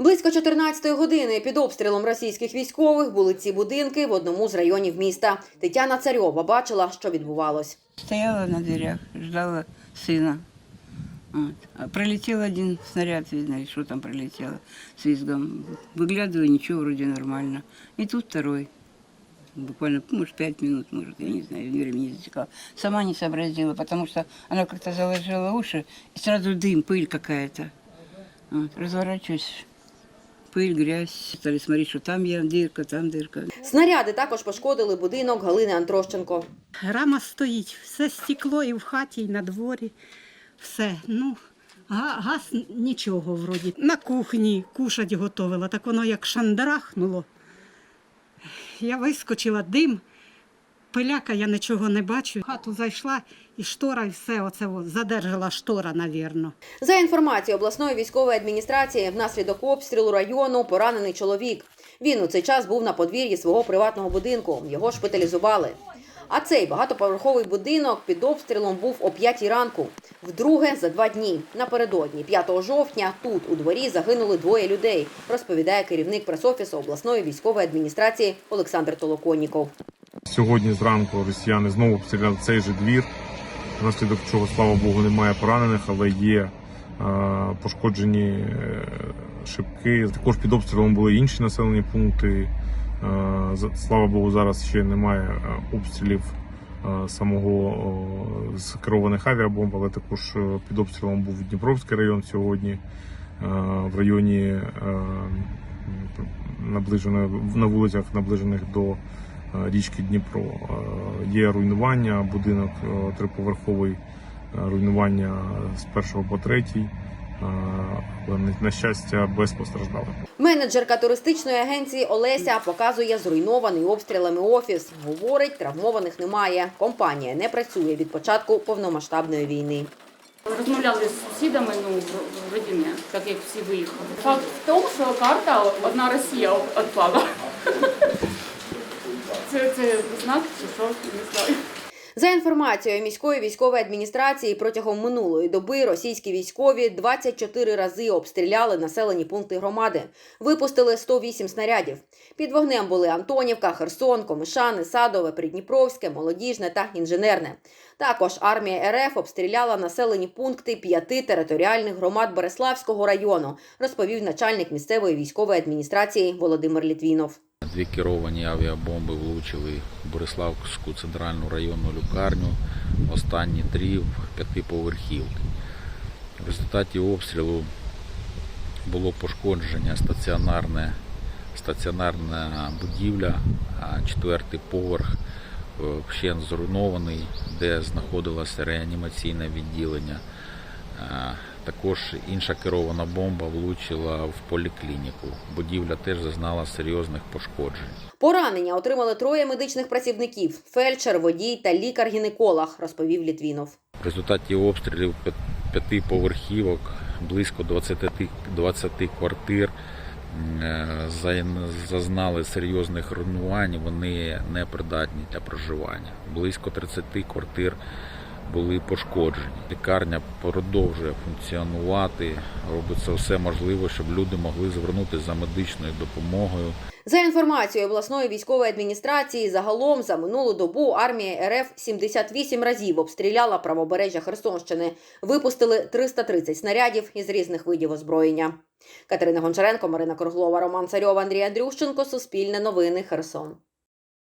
Близько 14-ї години під обстрілом російських військових були ці будинки в одному з районів міста. Тетяна Царьова бачила, що відбувалось. Стояла на дверях, ждала сына. Вот. А прилетел один снаряд, видно, что там прилетело с визгом. Выглядываю, ничего, вроде нормально. И тут второй. Буквально, может, пять минут, может, я не знаю, времени не засекала. Сама не сообразила, потому что она как-то заложила уши, и сразу дым, пыль какая-то. Вот. Разворачиваюсь, пыль, грязь. Стали смотреть, что там я дырка, там дырка. Снаряди також пошкодили будинок Галини Антрощенко. Рама стоїть, все стекло і в хаті, і на дворі. Все. Ну, га- газ нічого вроді. На кухні кушать готувала, так воно як шандарахнуло. Я вискочила дим, пиляка, я нічого не бачу. Хату зайшла і штора, і все оце задержала штора, навірно. За інформацією обласної військової адміністрації, внаслідок обстрілу району поранений чоловік. Він у цей час був на подвір'ї свого приватного будинку. Його шпиталізували. А цей багатоповерховий будинок під обстрілом був о 5 ранку. Вдруге за два дні. Напередодні, 5 жовтня, тут у дворі загинули двоє людей, розповідає керівник пресофісу обласної військової адміністрації Олександр Толоконніков. Сьогодні зранку росіяни знову обстріляли цей же двір, внаслідок чого, слава Богу, немає поранених, але є е, пошкоджені е, шибки. Також під обстрілом були інші населені пункти. Е, слава Богу, зараз ще немає обстрілів самого з керованих авіабомб, але також під обстрілом був Дніпровський район сьогодні. В районі наближеної на вулицях, наближених до річки Дніпро. Е, Є руйнування, будинок е, триповерховий, е, руйнування з першого по третій, е, але на- щастя без постраждалих. Менеджерка туристичної агенції Олеся показує зруйнований обстрілами офіс. Говорить, травмованих немає. Компанія не працює від початку повномасштабної війни. Розмовляли з сусідами, ну, в- вроді не, так як всі виїхали. Факт в тому, що карта одна Росія відпала. Це, знак чи що, не знаю. За інформацією міської військової адміністрації, протягом минулої доби російські військові 24 рази обстріляли населені пункти громади. Випустили 108 снарядів. Під вогнем були Антонівка, Херсон, Комишани, Садове, Придніпровське, Молодіжне та Інженерне. Також армія РФ обстріляла населені пункти п'яти територіальних громад Береславського району, розповів начальник місцевої військової адміністрації Володимир Літвінов. Дві керовані авіабомби влучили в Бориславську центральну районну лікарню, останні три в п'ятиповерхівки. В результаті обстрілу було пошкодження стаціонарне, стаціонарна будівля, четвертий поверх е, вщент зруйнований, де знаходилося реанімаційне відділення. Також інша керована бомба влучила в поліклініку. Будівля теж зазнала серйозних пошкоджень. Поранення отримали троє медичних працівників: фельдшер, водій та лікар-гінеколог, розповів Літвінов. В результаті обстрілів п'яти поверхівок, близько 20, 20 квартир е, за- зазнали серйозних руйнувань, вони не придатні для проживання. Близько 30 квартир були пошкоджені. Лікарня продовжує функціонувати, робиться все можливе, щоб люди могли звернутися за медичною допомогою. За інформацією обласної військової адміністрації, загалом за минулу добу армія РФ 78 разів обстріляла правобережжя Херсонщини. Випустили 330 снарядів із різних видів озброєння. Катерина Гончаренко, Марина Круглова, Роман Царьов, Андрій Андрющенко. Суспільне новини. Херсон.